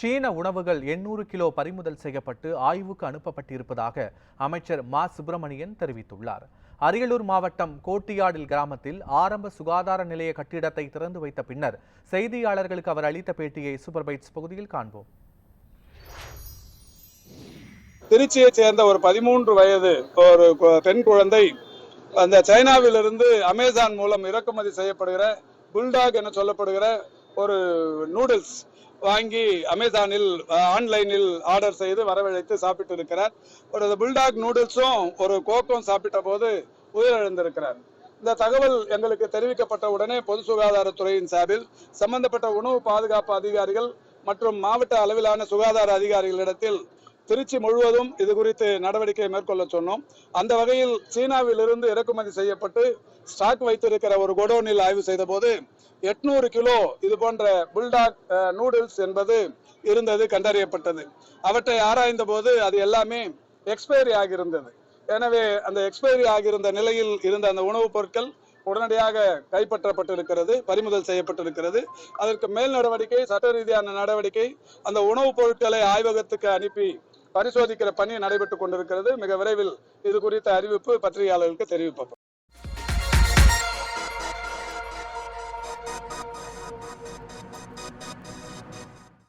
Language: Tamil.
சீன உணவுகள் எண்ணூறு கிலோ பறிமுதல் செய்யப்பட்டு ஆய்வுக்கு அனுப்பப்பட்டிருப்பதாக அமைச்சர் மா சுப்பிரமணியன் தெரிவித்துள்ளார். அரியலூர் மாவட்டம் கோட்டியாடில் கிராமத்தில் ஆரம்ப சுகாதார நிலைய கட்டிடத்தை திறந்து வைத்த பின்னர் செய்தியாளர்களுக்கு அவர் அளித்த பேட்டியை சூப்பர்பைட்ஸ் பகுதியில் காண்போம். திருச்சியைச் சேர்ந்த ஒரு பதிமூன்று வயது ஒரு பெண் குழந்தை அந்த சைனாவிலிருந்து அமேசான் மூலம் இறக்குமதி செய்யப்படுகிற புல்டாக் என சொல்லப்படுகிற ஒரு நூடுல்ஸ் வாங்கி அமேசானில் ஆன்லைனில் ஆர்டர் செய்து வரவழைத்து சாப்பிட்டு இருக்கிறார் ஒரு புல்டாக் நூடுல்ஸும் ஒரு கோக்கும் சாப்பிட்ட போது உயிரிழந்திருக்கிறார். இந்த தகவல் எங்களுக்கு தெரிவிக்கப்பட்ட உடனே பொது சுகாதாரத்துறையின் சார்பில் சம்பந்தப்பட்ட உணவு பாதுகாப்பு அதிகாரிகள் மற்றும் மாவட்ட அளவிலான சுகாதார அதிகாரிகளிடத்தில் திருச்சி முழுவதும் இது குறித்து நடவடிக்கை மேற்கொள்ள சொன்னோம். அந்த வகையில் சீனாவில் இருந்து இறக்குமதி செய்யப்பட்டு ஸ்டாக் வைத்திருக்கிற ஒரு கோடோனில் ஆய்வு செய்த போது எட்நூறு கிலோ இது போன்ற புல்டாக் நூடுல்ஸ் என்பது இருந்தது கண்டறியப்பட்டது. அவற்றை ஆராய்ந்த போது அது எல்லாமே எக்ஸ்பைரி ஆகியிருந்தது. எனவே அந்த எக்ஸ்பைரி ஆகியிருந்த நிலையில் இருந்த அந்த உணவுப் பொருட்கள் உடனடியாக கைப்பற்றப்பட்டிருக்கிறது பறிமுதல் செய்யப்பட்டிருக்கிறது. அதற்கு மேல் நடவடிக்கை சட்ட ரீதியான நடவடிக்கை அந்த உணவுப் பொருட்களை ஆய்வகத்துக்கு அனுப்பி பரிசோதிக்கிற பணி நடைபெற்றுக் கொண்டிருக்கிறது. மிக விரைவில் இது குறித்த அறிவிப்பு பத்திரிகையாளர்களுக்கு தெரிவிப்போம்.